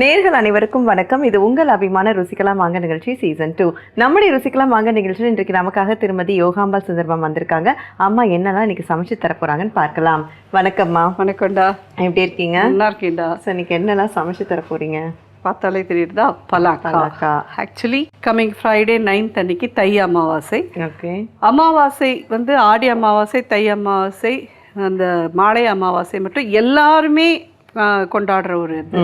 நேர்கள் அனைவருக்கும் வணக்கம். இது உங்கள் அபிமான ருசிக்கலாம் வாங்க நிகழ்ச்சி சீசன் டூ நம்முடைய ருசிக்கலாம் வாங்க நிகழ்ச்சியில் இன்றைக்கு நமக்காக திருமதி யோகாம்பாள் சுந்தர்மம் வந்திருக்காங்க. அம்மா என்னெல்லாம் இன்னைக்கு சமைச்சு தர போறாங்கன்னு பார்க்கலாம். வணக்கம்மா. வணக்கம்டா. எப்படி இருக்கீங்க? நல்லா இருக்கேன்டா. ஸோ இன்னைக்கு என்னெல்லாம் சமைச்சு தர போறீங்க பார்த்தாலே தெரியுதா பலாக்கா. ஆக்சுவலி கம்மிங் ஃப்ரைடே நைன்த் அன்னைக்கு தை அமாவாசை. ஓகே அமாவாசை வந்து ஆடி அமாவாசை தை அமாவாசை அந்த மாலை அமாவாசை மட்டும் எல்லாருமே கொண்டாடுற ஒரு இது.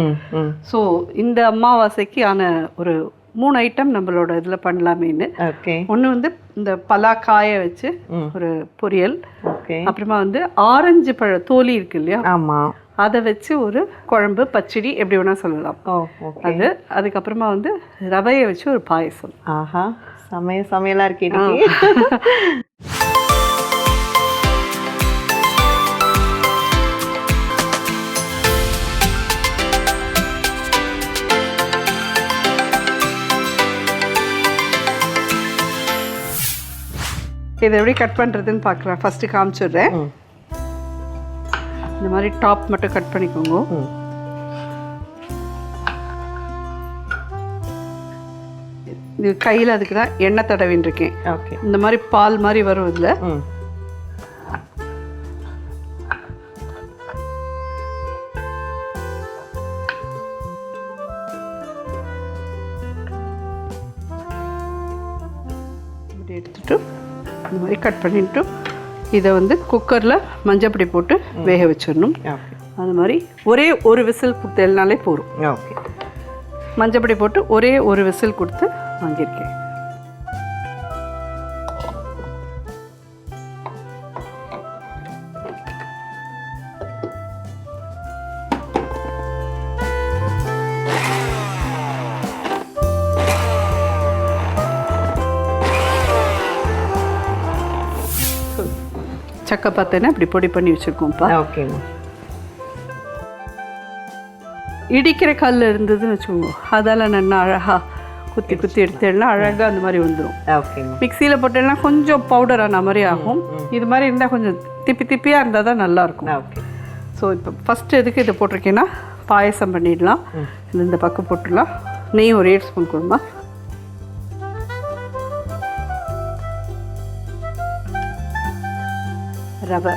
ஸோ இந்த அமாவாசைக்கு ஆன ஒரு மூணு ஐட்டம் நம்மளோட இதில் பண்ணலாமேன்னு. ஒன்று வந்து இந்த பலாக்காயை வச்சு. ஒரு பொரியல். ஓகே. அப்புறமா வந்து ஆரஞ்சு பழ தோலி இருக்கு இல்லையா? ஆமா. அதை வச்சு ஒரு குழம்பு பச்சடி எப்படி வேணால் சொல்லலாம். அது அதுக்கப்புறமா வந்து ரவையை வச்சு ஒரு பாயசம். ஆஹா. சமைய சமையலா இருக்கு இதை எப்படி கட் பண்ணுறதுன்னு பார்க்குறேன் ஃபஸ்ட்டு காமிச்சிடுறேன். இந்த மாதிரி டாப் மட்டும் கட் பண்ணிக்கோங்க. இது கையில் அதுக்கு தான் எண்ணெய் தடவின்னு இருக்கேன். ஓகே. இந்த மாதிரி பால் மாதிரி வரும் இதில். மாதிரி கட் பண்ணிட்டு இதை வந்து குக்கரில் மஞ்சப்பொடி போட்டு வேக வச்சிடணும். அது மாதிரி ஒரே ஒரு விசில் கொடுத்தேனாலே போதும். ஓகே மஞ்சப்பொடி போட்டு ஒரே ஒரு விசில் கொடுத்து வாங்கியிருக்கேன். சக்கை பார்த்தேன்னா இப்படி பொடி பண்ணி வச்சுருக்கோம்ப்பா. ஓகேம்மா இடிக்கிற கல் இருந்ததுன்னு வச்சுக்கோங்க. அதால் நல்லா அழகாக குத்தி குத்தி எடுத்தேன்னா அழகாக அந்த மாதிரி வந்துடும் ஓகேம்மா மிக்சியில் போட்டேன்னா கொஞ்சம் பவுடர் ஆன மாதிரி ஆகும். இது மாதிரி இருந்தால் கொஞ்சம் திப்பி திப்பியாக இருந்தால் தான் நல்லாயிருக்கும் ஓகே ஸோ இப்போ ஃபஸ்ட்டு எதுக்கு இதை போட்டிருக்கேன்னா பாயசம் பண்ணிடலாம். இந்த பக்கம் போட்டுடலாம். நெய் ஒரு ஏழு ஸ்பூன் கொடுமா ரவை.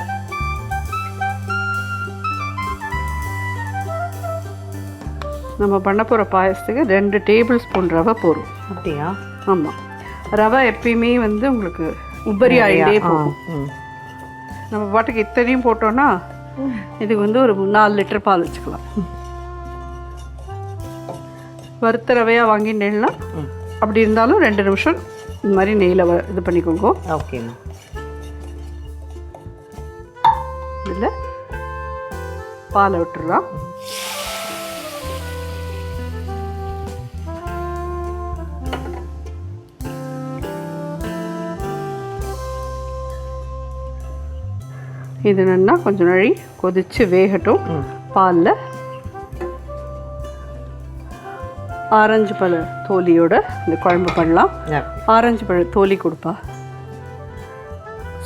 நம்ம பண்ண போகிற பாயசத்துக்கு ரெண்டு டேபிள் ஸ்பூன் ரவை போதும். அப்படியா? ஆமாம் ரவை எப்பயுமே வந்து உங்களுக்கு உபரி ஆகிட்டே போகும். நம்ம பாட்டுக்கு இத்தனையும் போட்டோன்னா இதுக்கு வந்து ஒரு நாலு லிட்டர் பால் வச்சுக்கலாம். வறுத்த ரவையாக வாங்கினேன்னா அப்படி இருந்தாலும் ரெண்டு நிமிஷம் இந்த மாதிரி நெய்யில் இது பண்ணிக்கோங்க. ஓகேம்மா. பாலை விட்டுறலாம் இது நல்லா கொஞ்சம் நாழி கொதிச்சு வேகட்டும். பாலில் ஆரஞ்சு பழ தோலியோட இந்த குழம்பு பண்ணலாம். ஆரஞ்சு பழ தோலி கொடுப்பா.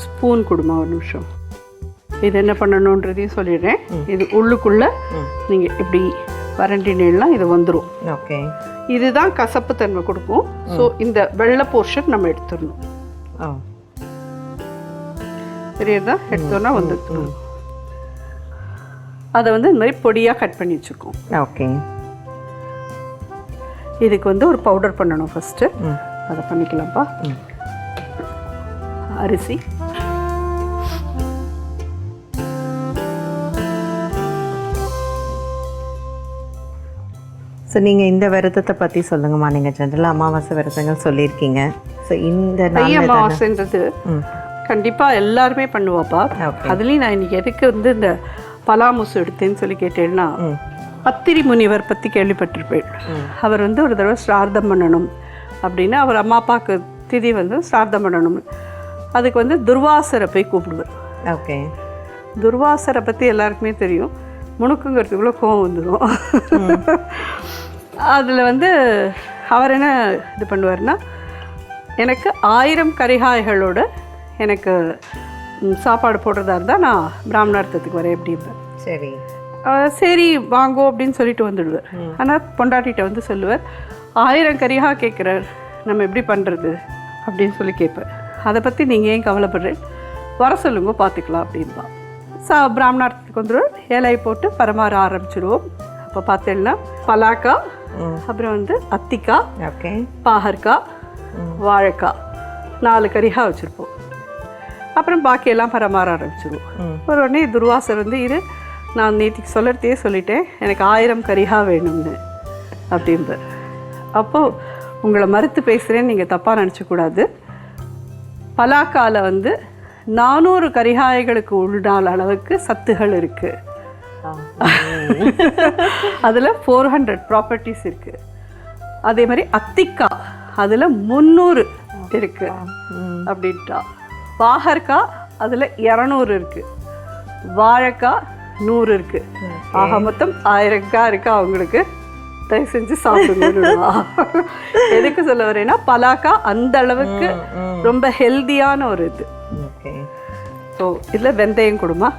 ஸ்பூன் கொடுமா ஒரு நிமிஷம். இது என்ன பண்ணணுன்றதையும் சொல்லிடுறேன். இது உள்ளுக்குள்ளே. நீங்கள் இப்படி வரண்டினா இது வந்துடும் ஓகே. இதுதான் கசப்பு தன்மை கொடுக்கும். ஸோ இந்த வெள்ளை போர்ஷன் நம்ம எடுத்துடணும். தெரியுதா? எடுத்தோன்னா வந்துடும் அதை வந்து இந்த மாதிரி பொடியாக கட் பண்ணி வச்சுருக்கோம் ஓகே. இதுக்கு வந்து ஒரு பவுடர் பண்ணணும் ஃபஸ்ட்டு அதை பண்ணிக்கலாம்ப்பா. அரிசி. ஸோ நீங்கள் இந்த விரதத்தை பற்றி சொல்லுங்கம்மா. நீங்கள் ஜென்ரலாக அமாவாசை விரதங்கள் சொல்லியிருக்கீங்க. ஸோ இந்த அமாவாசைன்றது கண்டிப்பாக எல்லாருமே பண்ணுவாப்பா ஓகே அதுலேயும் நான் இன்னைக்கு எதுக்கு வந்து இந்த பலாமுசு எடுத்தேன்னு சொல்லி கேட்டேன்னா பத்திரி முனிவர் பற்றி கேள்விப்பட்டிருப்பேன். அவர் வந்து ஒரு தடவை ஸ்ரார்த்தம் பண்ணணும் அப்படின்னு அவர் அம்மா அப்பாவுக்கு திதி வந்து ஸ்ரார்த்தம் பண்ணணும். அதுக்கு வந்து துர்வாசரை போய் கூப்பிடுவார் ஓகே துர்வாசரை பற்றி எல்லாருக்குமே தெரியும். முணுக்குங்கிறதுக்குள்ளே கோவம் வந்துடும் அதில் வந்து அவர் என்ன இது பண்ணுவார்னா எனக்கு ஆயிரம் கரிகாய்களோட எனக்கு சாப்பாடு போடுறதா இருந்தால் நான் பிராமணார்த்தத்துக்கு வரேன் அப்படிம்பேன் சரி. சரி வாங்கோ அப்படின்னு சொல்லிட்டு வந்துடுவார். ஆனால் பொண்டாட்டிகிட்ட வந்து சொல்லுவார் ஆயிரம் கரியாக கேட்குறார் நம்ம எப்படி பண்ணுறது அப்படின்னு சொல்லி கேட்பார். அதை பற்றி நீங்கள் ஏன் கவலைப்படுறேன் வர சொல்லுங்க பார்த்துக்கலாம் அப்படின்பா. சா பிராமணார்த்தத்துக்கு வந்துடுவோம் ஏலை போட்டு பரமாற ஆரம்பிச்சிடுவோம் அப்போ பார்த்தேன்னா பலாக்கா அப்புறம் வந்து அத்திக்காய் ஓகே. பாகற்காய் வாழைக்காய் நாலு கறியாக வச்சுருப்போம். அப்புறம் பாக்கியெல்லாம் பரமாற ஆரம்பிச்சிடுவோம் ம். ஒரு உடனே துர்வாசர் வந்து இரு நான் நேற்றுக்கு சொல்லறதே சொல்லிட்டேன். எனக்கு ஆயிரம் கரிகா வேணும்னு அப்படின்பார் அப்போது உங்களை மறுத்து பேசுகிறேன்னு நீங்கள் தப்பாக நினச்சக்கூடாது. பலாக்கால வந்து நானூறு கரிகாய்களுக்கு உள்ளான அளவுக்கு சத்துகள் இருக்குது அதில் ஃபோர் ஹண்ட்ரட் ப்ராப்பர்ட்டிஸ் இருக்குது அதே மாதிரி அத்திக்காய் அதில் முந்நூறு இருக்கு அப்படின்ட்டா. பாகற்காய் அதில் இரநூறு இருக்கு. வாழைக்காய் நூறு இருக்கு. ஆக மொத்தம் ஆயிரக்காய் இருக்கு அவங்களுக்கு? தயவு செஞ்சு சாப்பிடுங்க எதுக்கு சொல்ல வரேன்னா பலாக்கா அந்த அளவுக்கு ரொம்ப ஹெல்தியான ஒரு இது. ஸோ இதில் வெந்தயம் கொடுமா?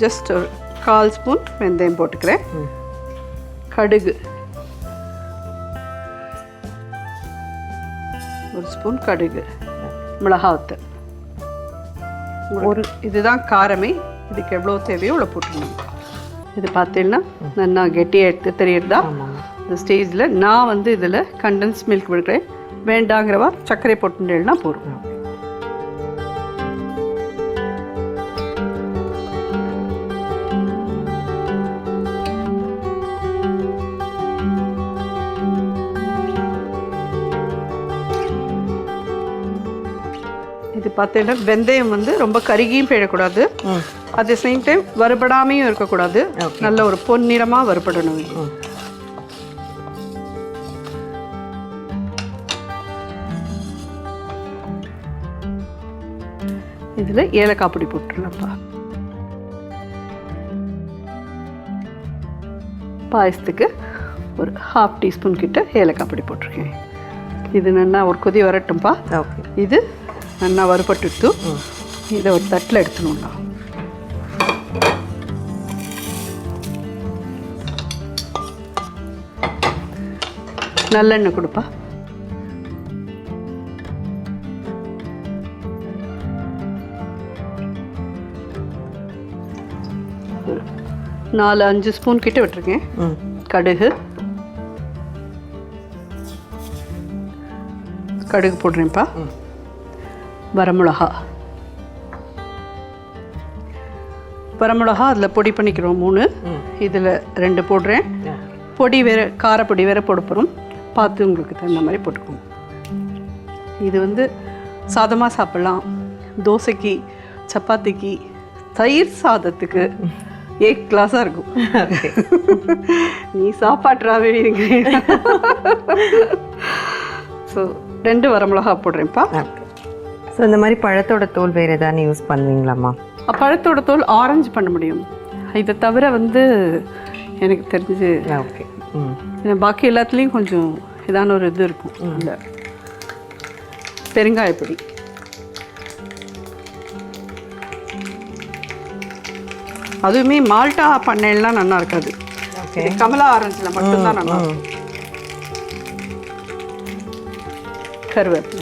ஜஸ்ட் ஒரு கால் ஸ்பூன் வெந்தயம் போட்டுக்கிறேன். கடுகு. ஒரு ஸ்பூன் கடுகு. மிளகாவத்தல் ஒரு இதுதான் காரமே. இதுக்கு எவ்வளோ தேவையோ அவ்வளோ போட்டுக்கணும். இது பார்த்தீங்கன்னா நல்லா கெட்டியாக எடுத்து தெரியுறதா? இந்த ஸ்டேஜில் நான் வந்து இதில் கண்டன்ஸ் மில்க் விடுக்கிறேன் வேண்டாங்கிறவா சர்க்கரை போட்டுட்டேன்னா போதும். பார்த்தீங்கன்னா வெந்தயம் வந்து ரொம்ப கருகியும் போயிடக்கூடாது அட் த சேம் டைம் வறுபடாமையும் இருக்கக்கூடாது. நல்ல ஒரு பொன்னிறமாக வறுபடணும் இது. இதில் ஏலக்காய் பொடி போட்டுருலாம்ப்பா பாயசத்துக்கு ஒரு ஹாஃப் டீஸ்பூன் கிட்ட ஏலக்காய் பொடி போட்டிருக்கேன். இது நல்லா ஒரு கொதி வரட்டும்ப்பா. இது நல்லா வறுபட்டுட்டு இதை ஒரு தட்டில் எடுத்துணும்னா நல்லெண்ணெய் கொடுப்பா. நாலு அஞ்சு ஸ்பூன் கிட்ட விட்டுருக்கேன். கடுகு. கடுகு போடுறேன்ப்பா. வரமிளகா. வரமிளகா அதில் பொடி பண்ணிக்கிறோம் மூணு. இதில் ரெண்டு போடுறேன். பொடி வேறு காரப்பொடி வேறு போட போகிறோம் பார்த்து உங்களுக்கு தகுந்த மாதிரி போட்டுக்கோங்க. இது வந்து சாதமாக சாப்பிட்லாம். தோசைக்கு சப்பாத்திக்கு தயிர் சாதத்துக்கு ஏக் கிளாஸாக இருக்கும். நீ சாப்பாட்டுறாவே இருக்கிறேன் ஸோ ரெண்டு வரமிளகா போடுறேன்ப்பா. ஸோ இந்த மாதிரி பழத்தோட தோல் வேறு ஏதாவது யூஸ் பண்ணுவீங்களாம்மா? பழத்தோட தோல் ஆரஞ்சு பண்ண முடியும். இதை தவிர வந்து எனக்கு தெரிஞ்சு ஓகே ஏன்னா பாக்கி எல்லாத்துலேயும் கொஞ்சம் இதான ஒரு இது இருக்கும். அந்த பெருங்காயப்பொடி அதுவுமே மால்டா பண்ணையெல்லாம் நல்லா இருக்காது. கமலா ஆரஞ்சில் மட்டும்தான் நல்லா கருவேப்பிலை.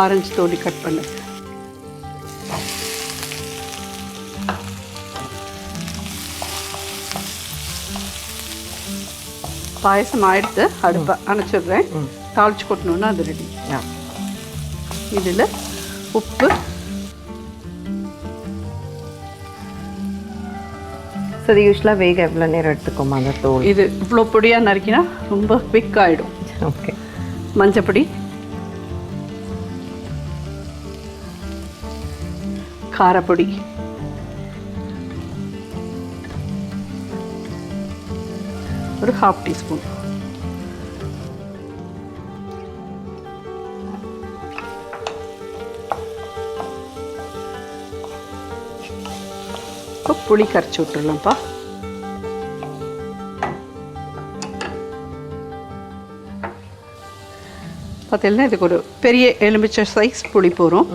ஆரஞ்சு தோலி கட் பண்ணு. பாயசம் ஆயிடுத்து அடுப்பை அணைச்சிடுறேன். தாளிச்சு கொட்டணுன்னா அது ரெடி இதில் உப்பு இது யூஸ்வலாக வேக எவ்வளோ நேரம் எடுத்துக்கோமா அந்த தோல்? இது இவ்வளோ பொடியாக நறுக்கினா ரொம்ப குவிக் ஆகிடும் ஓகே மஞ்சப்பொடி காரப்பொடி. ஒரு ஹாஃப் டீஸ்பூன் இப்போ புளி கரைச்சி விட்டுறலாம்ப்பா. பார்த்தீங்கன்னா இதுக்கு ஒரு பெரிய எலுமிச்சை சைஸ் புளி போகிறோம்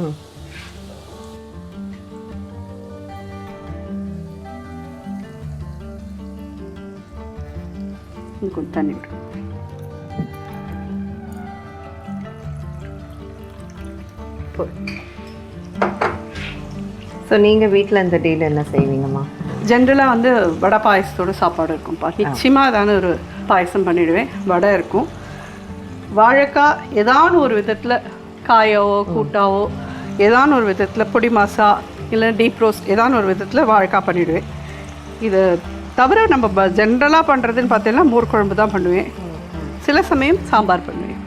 கொஞ்சம் தண்ணி விடும் ஸோ நீங்கள் வீட்டில் இந்த டேல என்ன செய்வீங்கம்மா? ஜென்ரலாக வந்து வடை பாயசத்தோட சாப்பாடு இருக்கும்ப்பா. நிச்சயமாக அதான ஒரு பாயசம் பண்ணிடுவேன். வடை இருக்கும். வாழைக்காய் ஏதான ஒரு விதத்தில் காயாவோ கூட்டாவோ ஏதான ஒரு விதத்தில் பொடி மாசா இல்லை டீப் ரோஸ்ட் ஏதான ஒரு விதத்தில் வாழைக்காய் பண்ணிடுவேன். இது தவிர நம்ம ஜென்ரலாக பண்ணுறதுன்னு பார்த்தீங்கன்னா மோர் குழம்பு தான் பண்ணுவேன். சில சமயம் சாம்பார் பண்ணுவேன்.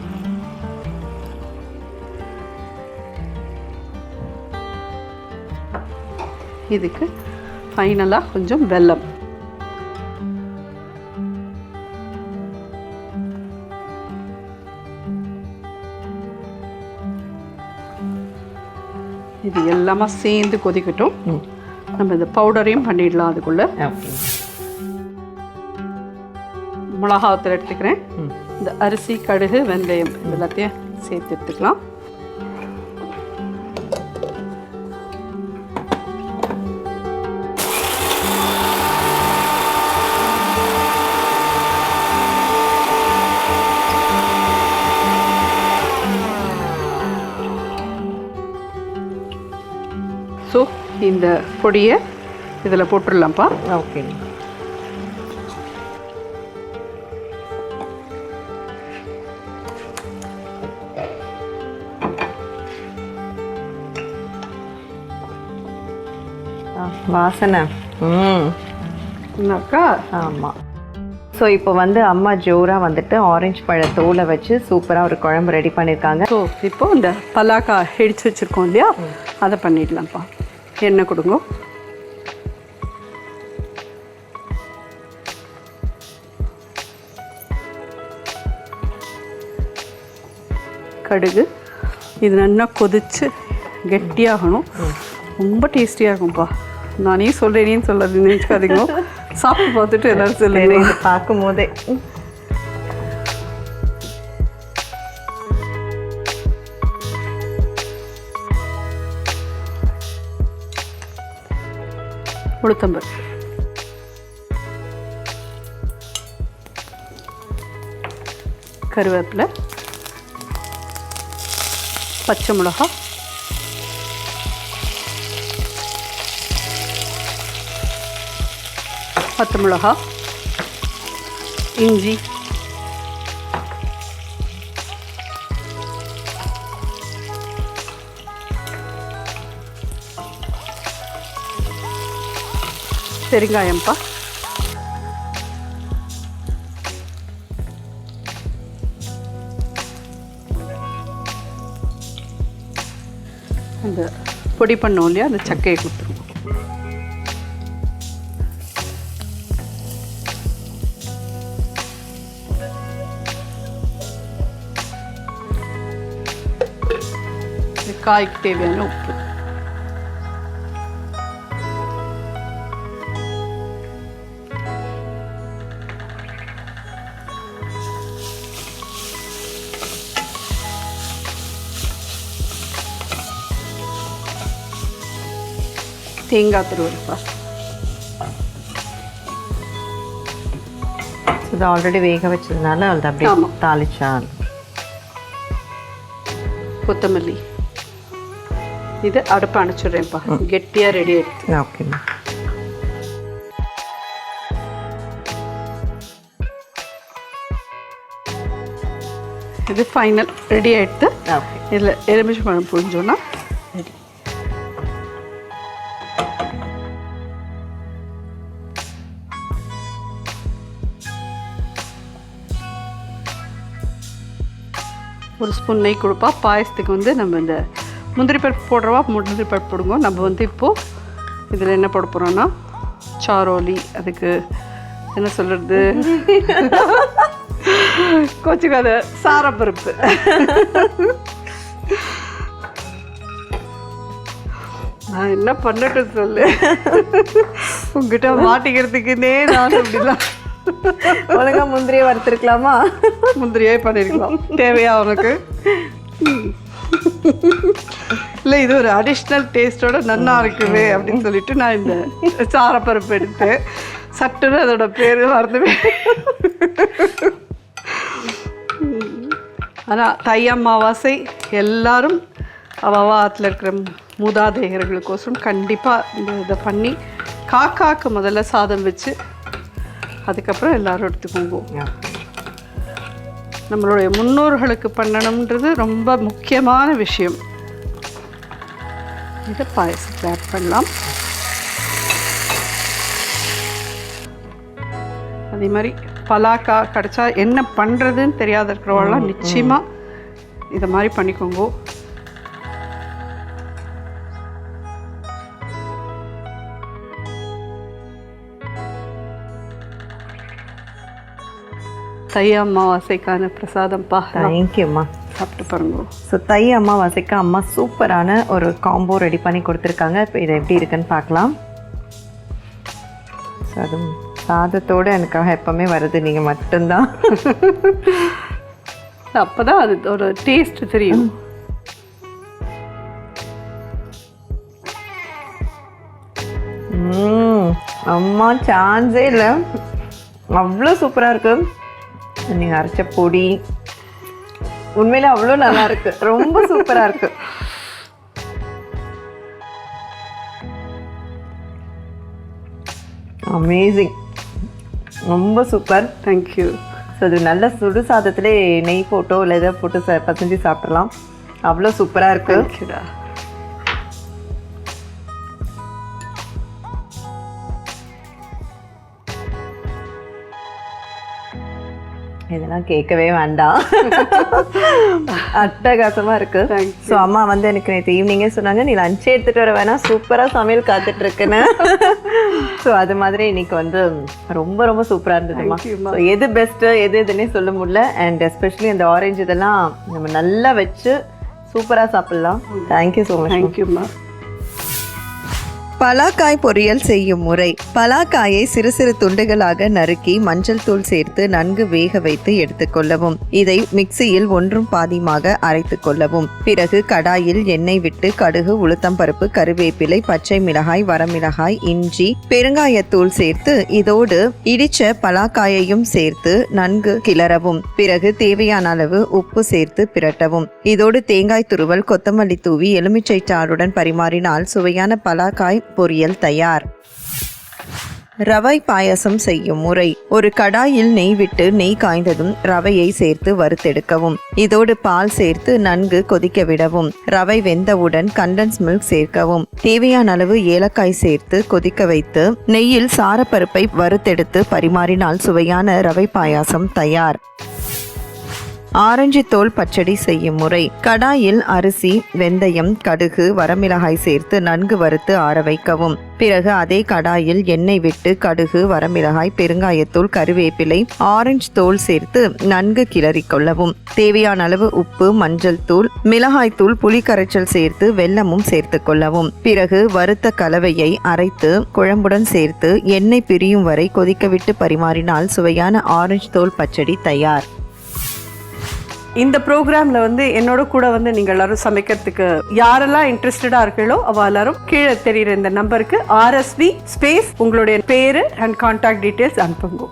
இதுக்கு ஃபைனலாக கொஞ்சம் வெல்லம். இது எல்லாமே சேர்ந்து கொதிக்கட்டும். நம்ம இந்த பவுடரையும் பண்ணிடலாம் அதுக்குள்ள. ஓகே மிளகாத்தூள் எடுத்துக்கிறேன் இந்த அரிசி கடுகு வெந்தயம் எல்லாத்தையும் சேர்த்து எடுத்துக்கலாம். ஸோ இந்த பொடியை இதில் போட்டுடலாம்ப்பா. ஓகே. வாசனை. ம். என்னக்கா ஆமாம் ஸோ இப்போ வந்து அம்மா ஜோராக வந்துட்டு ஆரஞ்சு பழ தோலை வச்சு சூப்பராக ஒரு குழம்பு ரெடி பண்ணியிருக்காங்க ஸோ இப்போ இந்த பலாக்கா இடிச்சு வச்சுருக்கோம் இல்லையா? அதை பண்ணிடலாம்ப்பா. எண்ணெய் கொடுங்க. கடுகு. இது நல்லா கொதிச்சு கெட்டியாகணும். ரொம்ப டேஸ்டியாக இருக்கும்ப்பா. நானே சொல்கிறேனேன்னு சொல்லாது நினச்சிக்காதீங்க. சாப்பிட்டு பார்த்துட்டு எல்லாரும் சொல்லுங்க. இது பார்க்கும் போதே. உளுத்தம்பருப்பு கருவேப்பிலை. பச்சை மிளகா பத்து மிளகா இஞ்சி பெருங்காயம்ப்பா அந்த பொடி பண்ணோம் இல்லையா அந்த சக்கையை கொடுத்துருவோம். காய்க்கு தேவையான உப்பு தேங்காய் துருவல்ப்பா இது ஆல்ரெடி வேக வச்சதுனால அது அப்படியே. தாளிச்சா கொத்தமல்லி இது அடுப்பு அணைச்சிடுறேன்ப்பா கெட்டியாக ரெடி ஆயிடுச்சு ஓகேம்மா இது ஃபைனல் ரெடி ஓகே இதில் எலுமிச்சை பழம் புழிஞ்சோன்னா ரெடி ஒரு ஸ்பூன் நெய் கொடுப்பா பாயசத்துக்கு வந்து நம்ம இந்த முந்திரி பருப்பு போடுறவா? முந்திரி பருப்பு போடுங்க. நம்ம வந்து இப்போது இதில் என்ன போட போகிறோன்னா சாரோலி. அதுக்கு என்ன சொல்கிறது கோச்சுக்காத சாரப்பருப்பு. நான் என்ன பண்ணட்டும் சொல்லு? உங்ககிட்ட மாட்டிக்கிறதுக்குன்னே நான் அப்படிலாம் ஒழுங்கா முந்திரியை வறுத்துருக்கலாமா? முந்திரியே பண்ணிருக்கலாம். தேவையா உனக்கு? இல்லை இது ஒரு அடிஷ்னல் டேஸ்டோட நன்னா இருக்குமே அப்படின்னு சொல்லிட்டு நான் இந்த சாரப்பருப்பு எடுத்து சட்டுன்னு அதோட பேர் மறந்துவே. ஆனால் தை அமாவாசை எல்லாரும் அவாத்தில் இருக்கிற மூதாதையர்களுக்கோசரம் கண்டிப்பாக இந்த இதை பண்ணி காக்காக்கு முதல்ல சாதம் வச்சு அதுக்கப்புறம் எல்லாரும் எடுத்துக்கோங்க. நம்மளுடைய முன்னோர்களுக்கு பண்ணணுன்றது ரொம்ப முக்கியமான விஷயம். இதை பாயசத்தில் ஆட் பண்ணலாம். அதே மாதிரி பலாக்கா கிடச்சா என்ன பண்ணுறதுன்னு தெரியாத இருக்கிறவங்களாம் நிச்சயமாக இதை மாதிரி பண்ணிக்கோங்க. தை அமாவாசைக்கான பிரசாதம்ப்பா தேங்க்யூம்மா சாப்பிட்டு பாருங்க. ஸோ தை அமாவாசைக்கு அம்மா சூப்பரான ஒரு காம்போ ரெடி பண்ணி கொடுத்துருக்காங்க. இப்போ இது எப்படி இருக்குன்னு பார்க்கலாம். ஸோ அதுவும் சாதத்தோடு எனக்காக எப்போவுமே வருது. நீங்கள் மட்டும்தான். அப்பதான் அது ஒரு டேஸ்ட் தெரியும். அம்மா சான்ஸே இல்லை. அவ்வளோ சூப்பராக இருக்கு. நீங்கள் அரைச்ச பொடி. உண்மையில அவ்வளோ நல்லா இருக்கு ரொம்ப சூப்பராக இருக்கு. அமேசிங் ரொம்ப சூப்பர் தேங்க்யூ ஸோ அது நல்ல சுடு சாதத்திலே நெய் போட்டோ இல்லை எதாவது போட்டு ச பசஞ்சு சாப்பிட்றலாம் அவ்வளோ சூப்பராக இருக்கு. இதெல்லாம் கேட்கவே வேண்டாம். அட்டகாசமா இருக்கு. Thank you. ஸோ அம்மா வந்து எனக்கு நேற்று ஈவினிங்கே சொன்னாங்க நீ லஞ்சே எடுத்துட்டு வர வேணாம் சூப்பரா சமையல் காத்துட்டு இருக்குன்னு ஸோ அது மாதிரி இன்னைக்கு வந்து ரொம்ப ரொம்ப சூப்பரா இருந்ததுமா. ஸோ எது பெஸ்ட்டு எது எதுன்னே சொல்ல முடியல. அண்ட் எஸ்பெஷலி அந்த ஆரஞ்சு இதெல்லாம் நம்ம நல்லா வச்சு சூப்பரா சாப்பிடலாம். தேங்க்யூ ஸோ மச் தேங்க்யூம்மா பலாக்காய் பொரியல் செய்யும் முறை. பலாக்காயை சிறு சிறு துண்டுகளாக நறுக்கி மஞ்சள் தூள் சேர்த்து நன்கு வேக வைத்து எடுத்துக்கொள்ளவும் இதை மிக்சியில் ஒன்றும் பாதியுமாக அரைத்துக் கொள்ளவும். பிறகு கடாயில் எண்ணெய் விட்டு கடுகு உளுத்தம்பருப்பு கருவேப்பிலை பச்சை மிளகாய் வரமிளகாய் இஞ்சி பெருங்காயத்தூள் சேர்த்து இதோடு இடிச்ச பலாக்காயையும் சேர்த்து நன்கு கிளறவும். பிறகு தேவையான அளவு உப்பு சேர்த்து பிரட்டவும். இதோடு தேங்காய் துருவல் கொத்தமல்லி தூவி எலுமிச்சை சாறுடன் பரிமாறினால் சுவையான பலாக்காய் பொரியல் தயார். ரவை பாயசம் செய்யும் முறை. ஒரு கடாயில் நெய் விட்டு நெய் காய்ந்ததும் ரவையை சேர்த்து வறுத்தெடுக்கவும். இதோடு பால் சேர்த்து நன்கு கொதிக்க விடவும். ரவை வெந்தவுடன் கண்டன்ஸ் மில்க் சேர்க்கவும். தேவையான அளவு ஏலக்காய் சேர்த்து கொதிக்க வைத்து நெய்யில் சாரப்பருப்பை வறுத்தெடுத்து பரிமாறினால் சுவையான ரவை பாயாசம் தயார். ஆரஞ்சு தோல் பச்சடி செய்யும் முறை. கடாயில் அரிசி வெந்தயம் கடுகு வரமிளகாய் சேர்த்து நன்கு வறுத்து ஆற வைக்கவும். பிறகு அதே கடாயில் எண்ணெய் விட்டு கடுகு வரமிளகாய் பெருங்காயத்தூள் கருவேப்பிலை ஆரஞ்சு தோல் சேர்த்து நன்கு கிளறிக் கொள்ளவும். தேவையான அளவு உப்பு மஞ்சள் தூள் மிளகாய் தூள் புளி கரைச்சல் சேர்த்து வெல்லமும் சேர்த்து கொள்ளவும். பிறகு வறுத்த கலவையை அரைத்து குழம்புடன் சேர்த்து எண்ணெய் பிரியும் வரை கொதிக்கவிட்டு பரிமாறினால் சுவையான ஆரஞ்சு தோல் பச்சடி தயார். இந்த ப்ரோக்ராமில் வந்து என்னோட கூட வந்து நீங்கள் எல்லாரும் சமைக்கிறதுக்கு யாரெல்லாம் இன்ட்ரெஸ்டடாக இருக்கீங்களோ அவள் எல்லாரும் கீழே தெரிகிற இந்த நம்பருக்கு ஆர்எஸ்வி ஸ்பேஸ் உங்களுடைய பேரு அண்ட் கான்டாக்ட் டீட்டெயில்ஸ் அனுப்புங்க.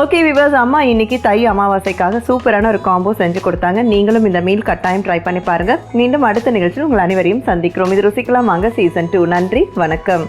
ஓகே விவாஸ் அம்மா இன்னைக்கு தை அமாவாசைக்காக சூப்பரான ஒரு காம்போ செஞ்சு கொடுத்தாங்க. நீங்களும் இந்த மீல் கட்டாயம் ட்ரை பண்ணி பாருங்க. மீண்டும் அடுத்த நிகழ்ச்சியில் உங்கள் அனைவரையும் சந்திக்கிறோம். இது ருசிக்கலாம் வாங்க சீசன் டூ நன்றி வணக்கம்.